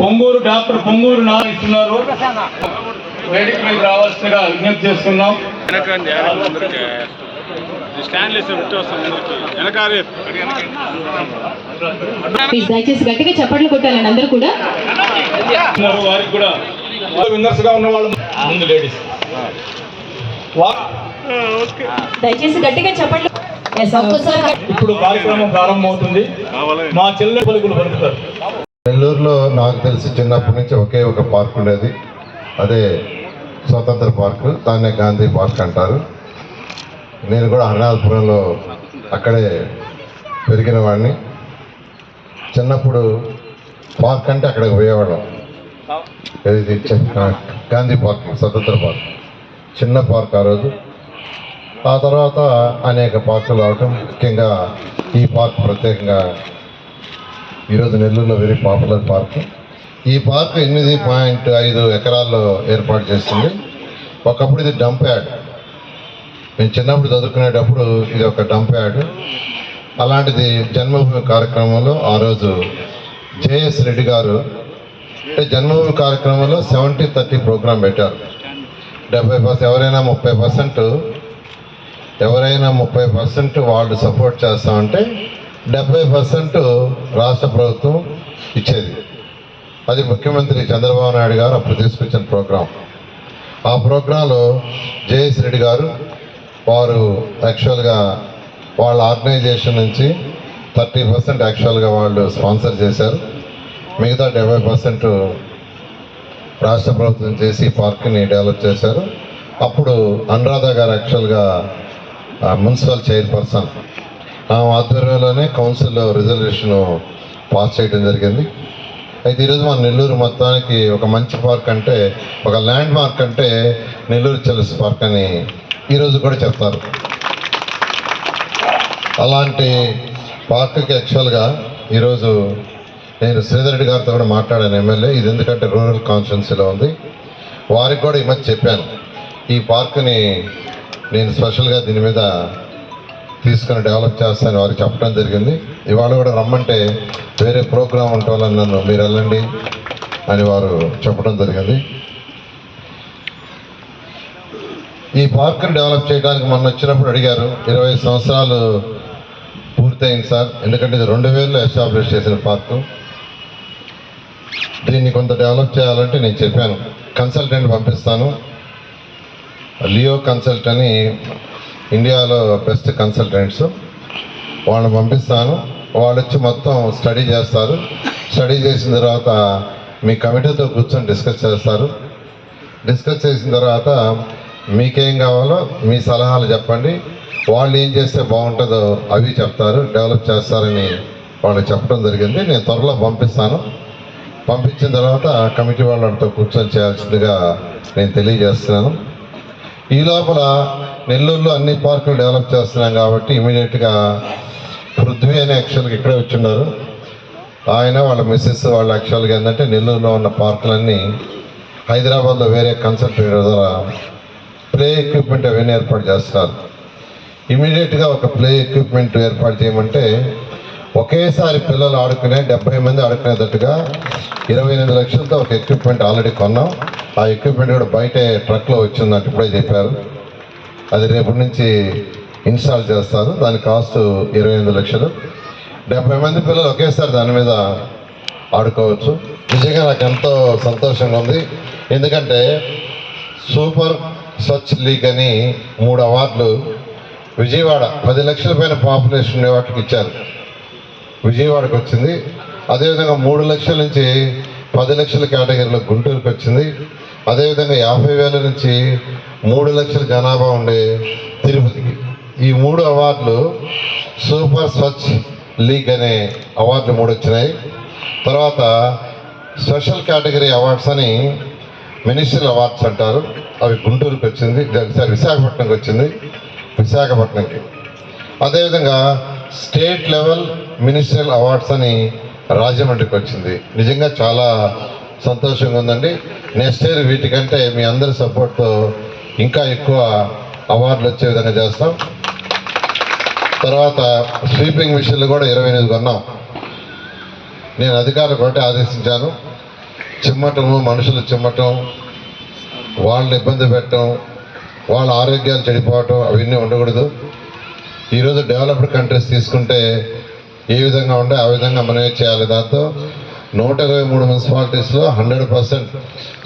Ponguru doctor Ponguru Narayana ఇస్తున్నారు వేదిక మీద రావాల్సిందిగా విజ్ఞప్తి చేస్తున్నాం. దయచేసి గట్టిగా చప్పట్లు కొట్టాలండి అందరూ కూడా. వారికి కూడా. విన్నర్స్గా ఉన్న వాళ్ళు ముందు లేడీస్. దయచేసి గట్టిగా గట్టి- ఇప్పుడు కార్యక్రమం ప్రారంభమవుతుంది. మా చెల్లె పలుకులు పలుకుతారు. నెల్లూరులో నాకు తెలిసి చిన్నప్పటి నుంచి ఒకే ఒక పార్క్ ఉండేది. అదే స్వతంత్ర పార్క్ దాన్నే గాంధీ పార్క్ అంటారు. నేను కూడా హరినాథపురంలో అక్కడే పెరిగిన వాడిని. చిన్నప్పుడు పార్క్ అంటే అక్కడికి పోయేవాళ్ళం. గాంధీ పార్క్ స్వతంత్ర పార్క్. చిన్న పార్క్ ఆ రోజు. ఆ తర్వాత అనేక పార్కులు రావటం. ముఖ్యంగా ఈ పార్క్ ప్రత్యేకంగా ఈరోజు నెల్లూరులో వెరీ పాపులర్ పార్క్. ఈ పార్క్ ఎనిమిది పాయింట్ ఐదు ఎకరాల్లో ఏర్పాటు చేస్తుంది. ఒకప్పుడు ఇది డంప్ యార్డ్. మేము చిన్నప్పుడు చదువుకునేటప్పుడు ఇది ఒక డంప్ యార్డ్. అలాంటిది జన్మభూమి కార్యక్రమంలో ఆ రోజు జేఎస్ రెడ్డి గారు అంటే జన్మభూమి కార్యక్రమంలో సెవెంటీ థర్టీ ప్రోగ్రాం పెట్టారు. డెబ్బై పర్సెంట్ ఎవరైనా ముప్పై పర్సెంట్ ఎవరైనా ముప్పై పర్సెంట్ వాళ్ళు సపోర్ట్ చేస్తామంటే డెబ్బై పర్సెంట్ రాష్ట్ర ప్రభుత్వం ఇచ్చేది. అది ముఖ్యమంత్రి చంద్రబాబు నాయుడు గారు అప్పుడు తీసుకొచ్చిన ప్రోగ్రాం. ఆ ప్రోగ్రాంలో జేఎస్ రెడ్డి గారు వారు యాక్చువల్గా వాళ్ళ ఆర్గనైజేషన్ నుంచి థర్టీ పర్సెంట్ యాక్చువల్గా వాళ్ళు స్పాన్సర్ చేశారు. మిగతా డెబ్బై పర్సెంట్ రాష్ట్ర ప్రభుత్వం చేసి పార్క్ని డెవలప్ చేశారు. అప్పుడు అనురాధ గారు యాక్చువల్గా మున్సిపల్ చైర్పర్సన్. ఆ ఆధ్వర్యంలోనే కౌన్సిల్లో రిజర్వేషన్ పాస్ చేయడం జరిగింది. అయితే ఈరోజు మన నెల్లూరు మొత్తానికి ఒక మంచి పార్క్ అంటే ఒక ల్యాండ్ మార్క్ అంటే నెల్లూరు చెల్స్ పార్క్ అని ఈరోజు కూడా చెప్తారు. అలాంటి పార్క్కి యాక్చువల్గా ఈరోజు నేను శ్రీధర్ రెడ్డి గారితో కూడా మాట్లాడాను ఎమ్మెల్యే. ఇది ఎందుకంటే రూరల్ కాన్స్టిట్యున్సీలో ఉంది. వారికి కూడా ఈ మధ్య చెప్పాను. ఈ పార్క్ని నేను స్పెషల్గా దీని మీద తీసుకొని డెవలప్ చేస్తానని వారికి చెప్పడం జరిగింది. ఇవాళ కూడా రమ్మంటే వేరే ప్రోగ్రాం ఉంటాలని నన్ను మీరు వెళ్ళండి అని వారు చెప్పడం జరిగింది. ఈ పార్క్ని డెవలప్ చేయడానికి మొన్న వచ్చినప్పుడు అడిగారు ఇరవై సంవత్సరాలు పూర్తయింది సార్. ఎందుకంటే ఇది రెండు వేలలో ఎస్టాబ్లిష్ చేసిన పార్కు. దీన్ని కొంత డెవలప్ చేయాలంటే నేను చెప్పాను. కన్సల్టెంట్ పంపిస్తాను. లియో కన్సల్ట్ అని ఇండియాలో బెస్ట్ కన్సల్టెంట్స్ వాళ్ళని పంపిస్తాను. వాళ్ళు వచ్చి మొత్తం స్టడీ చేస్తారు. స్టడీ చేసిన తర్వాత మీ కమిటీతో కూర్చొని డిస్కస్ చేస్తారు. డిస్కస్ చేసిన తర్వాత మీకేం కావాలో మీ సలహాలు చెప్పండి. వాళ్ళు ఏం చేస్తే బాగుంటుందో అవి చెప్తారు. డెవలప్ చేస్తారని వాళ్ళు చెప్పడం జరిగింది. నేను త్వరలో పంపిస్తాను. పంపించిన తర్వాత కమిటీ వాళ్ళతో కూర్చొని చేయాల్సిందిగా నేను తెలియజేస్తున్నాను. ఈ లోపల నెల్లూరులో అన్ని పార్కులు డెవలప్ చేస్తున్నాం కాబట్టి ఇమీడియట్గా పృథ్వీ అనే యాక్చువల్గా ఇక్కడే వచ్చిన్నారు. ఆయన వాళ్ళ మిస్సెస్ వాళ్ళ యాక్చువల్గా ఏంటంటే నెల్లూరులో ఉన్న పార్కులన్నీ హైదరాబాద్లో వేరే కన్సల్టేటర్ ద్వారా ప్లే ఎక్విప్మెంట్ అవన్నీ ఏర్పాటు చేస్తున్నారు. ఇమీడియట్గా ఒక ప్లే ఎక్విప్మెంట్ ఏర్పాటు చేయమంటే ఒకేసారి పిల్లలు ఆడుకునే డెబ్బై మంది ఆడుకునేటట్టుగా ఇరవై ఎనిమిది లక్షలతో ఒక ఎక్విప్మెంట్ ఆల్రెడీ కొన్నాం. ఆ ఎక్విప్మెంట్ కూడా బయట ట్రక్లో వచ్చిందంటే ఇప్పుడే చెప్పారు. అది రేపటి నుంచి ఇన్స్టాల్ చేస్తారు. దాని కాస్ట్ ఇరవై ఎనిమిది లక్షలు. డెబ్బై మంది పిల్లలు ఒకేసారి దాని మీద ఆడుకోవచ్చు. నిజంగా నాకు ఎంతో సంతోషంగా ఉంది. ఎందుకంటే సూపర్ స్వచ్ఛ లీగ్ అని మూడు అవార్డులు విజయవాడ పది లక్షల పైన పాపులేషన్ ఉండే వాటికి ఇచ్చారు. విజయవాడకు వచ్చింది అదేవిధంగా మూడు లక్షల నుంచి పది లక్షల కేటగిరీలో గుంటూరుకు వచ్చింది అదేవిధంగా యాభై వేల నుంచి మూడు లక్షల జనాభా ఉండే తిరుపతికి. ఈ మూడు అవార్డులు సూపర్ స్వచ్ఛ లీగ్ అనే అవార్డులు మూడు వచ్చినాయి తర్వాత స్పెషల్ కేటగిరీ అవార్డ్స్ అని మినిస్ట్రల్ అవార్డ్స్ అంటారు. అవి గుంటూరుకి వచ్చింది సారీ విశాఖపట్నంకి వచ్చింది విశాఖపట్నంకి. అదేవిధంగా స్టేట్ లెవెల్ మినిస్ట్రియల్ అవార్డ్స్ అని రాజమండ్రికి వచ్చింది. నిజంగా చాలా సంతోషంగా ఉందండి. నెక్స్ట్ ఇయర్ వీటికంటే మీ అందరి సపోర్ట్తో ఇంకా ఎక్కువ అవార్డులు వచ్చే విధంగా చేస్తాం. తర్వాత స్వీపింగ్ మిషన్లు కూడా ఇరవై ఎనిమిది కొన్నాం. నేను అధికారులు బట్టి ఆదేశించాను. చిమ్మటము మనుషులు చిమ్మటం వాళ్ళని ఇబ్బంది పెట్టడం వాళ్ళ ఆరోగ్యాలు చెడిపోవటం అవన్నీ ఉండకూడదు. ఈరోజు డెవలప్డ్ కంట్రీస్ తీసుకుంటే ఏ విధంగా ఉంటే ఆ విధంగా మనమే చేయాలి దాంతో? నూట ఇరవై మూడు మున్సిపాలిటీస్లో హండ్రెడ్ పర్సెంట్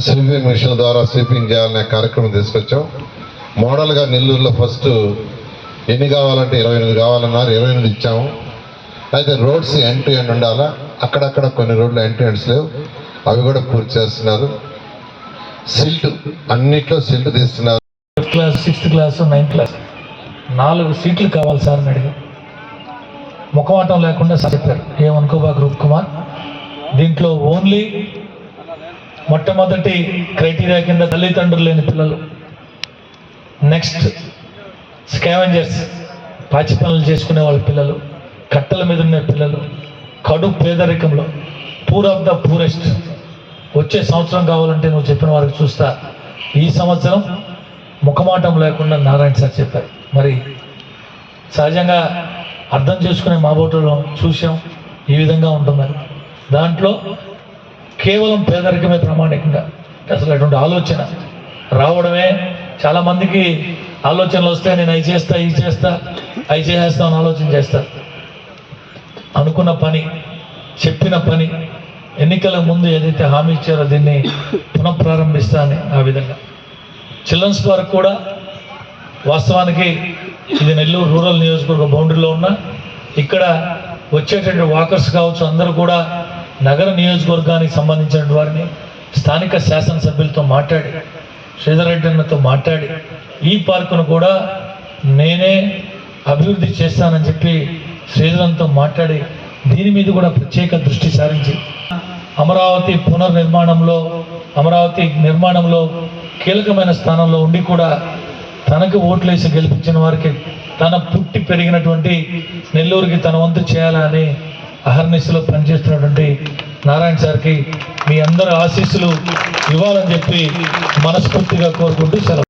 స్వీపింగ్ మిషన్ ద్వారా స్వీపింగ్ చేయాలనే కార్యక్రమం తీసుకొచ్చాం. మోడల్గా నెల్లూరులో ఫస్ట్ ఎన్ని కావాలంటే ఇరవై ఎనిమిది కావాలన్నారు ఇరవై ఎనిమిది ఇచ్చాము. అయితే రోడ్స్ ఎండ్ టు ఎండ్ ఉండాలా? అక్కడక్కడ కొన్ని రోడ్లు ఎండ్ టు ఎండ్స్ లేవు. అవి కూడా పూర్తి చేస్తున్నారు. సిల్ట్ అన్నిట్లో సిల్ట్ తీస్తున్నారు. Fifth class sixth class ninth class నాలుగు సీట్లు కావాలి సార్ అని ముఖవాటం లేకుండా చెప్పారు ఏమనుకోబా గ్రూప్ కుమార్? దీంట్లో ఓన్లీ మొట్టమొదటి క్రైటీరియా కింద తల్లిదండ్రులు లేని పిల్లలు. నెక్స్ట్ స్కావెంజర్స్ పాచి పనులు చేసుకునే వాళ్ళ పిల్లలు కట్టెల మీద ఉండే పిల్లలు కడు పేదరికంలో పూర్ ఆఫ్ ద పూరెస్ట్. వచ్చే సంవత్సరం కావాలంటే నువ్వు చెప్పిన వారికి చూస్తా. ఈ సంవత్సరం ముఖమాటం లేకుండా నారాయణ సార్ చెప్పారు. మరి సహజంగా అర్థం చేసుకునే మా బోటలో చూసాం ఈ విధంగా ఉంటుందని. దాంట్లో కేవలం పేదరికమే ప్రామాణికంగా. అసలు అటువంటి ఆలోచన రావడమే చాలామందికి ఆలోచనలు వస్తే నేను అవి చేస్తా ఇది చేస్తా అవి చేసేస్తా అని ఆలోచన చేస్తా అనుకున్న పని చెప్పిన పని ఎన్నికల ముందు ఏదైతే హామీ ఇచ్చారో దీన్ని పునఃప్రారంభిస్తా అని ఆ విధంగా. చిల్డ్రన్స్ పార్క్ కూడా వాస్తవానికి ఇది నెల్లూరు రూరల్ నియోజకవర్గ బౌండరీలో ఉన్న. ఇక్కడ వచ్చేటటువంటి వాకర్స్ కావచ్చు అందరూ కూడా నగర నియోజకవర్గానికి సంబంధించిన వారిని స్థానిక శాసనసభ్యులతో మాట్లాడి శ్రీధర్ రెడ్డి అన్నతో మాట్లాడి ఈ పార్కును కూడా నేనే అభివృద్ధి చేస్తానని చెప్పి శ్రీధరంతో మాట్లాడి దీని మీద కూడా ప్రత్యేక దృష్టి సారించి అమరావతి పునర్నిర్మాణంలో అమరావతి నిర్మాణంలో కీలకమైన స్థానంలో ఉండి కూడా తనకు ఓట్లేసి గెలిపించిన వారికి తన పుట్టి పెరిగినటువంటి నెల్లూరుకి తన వంతు చేయాలని అహర్నిశలో పనిచేస్తున్నటువంటి నారాయణ సార్కి మీ అందరి ఆశీస్సులు ఇవ్వాలని చెప్పి మనస్ఫూర్తిగా కోరుకుంటూ సెలవు.